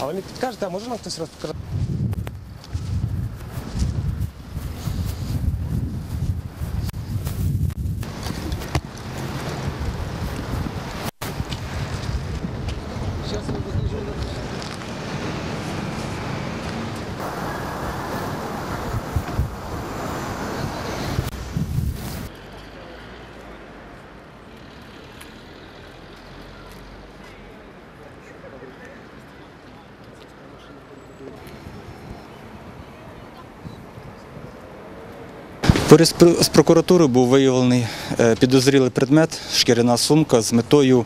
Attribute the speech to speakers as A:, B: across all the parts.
A: А ви мені підкажете, а може нам хтось розкаже?
B: Поряд мы пр- з прокуратурою був виявлений е, підозрілий предмет, шкіряна сумка з метою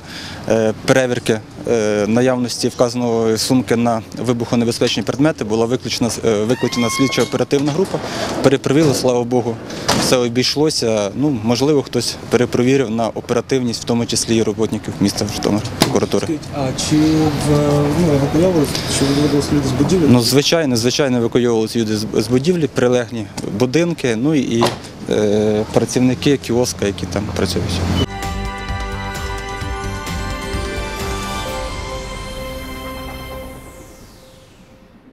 B: е, перевірки е, наявності вказаної сумки на вибухонебезпечні предмети. Була виключена, викликана слідча оперативна група. Перепровірили, слава Богу, все обійшлося. Ну, можливо, хтось перепровірив на оперативність, в тому числі і роботників міста Житомир, прокуратури.
C: А чи в ну, чи виводились люди з будівлі?
B: Ну, звичайно, звичайно, евакуйовувалися люди з- будівлі, прилеглі будинки, ну і працівники кіоска, які там працюють.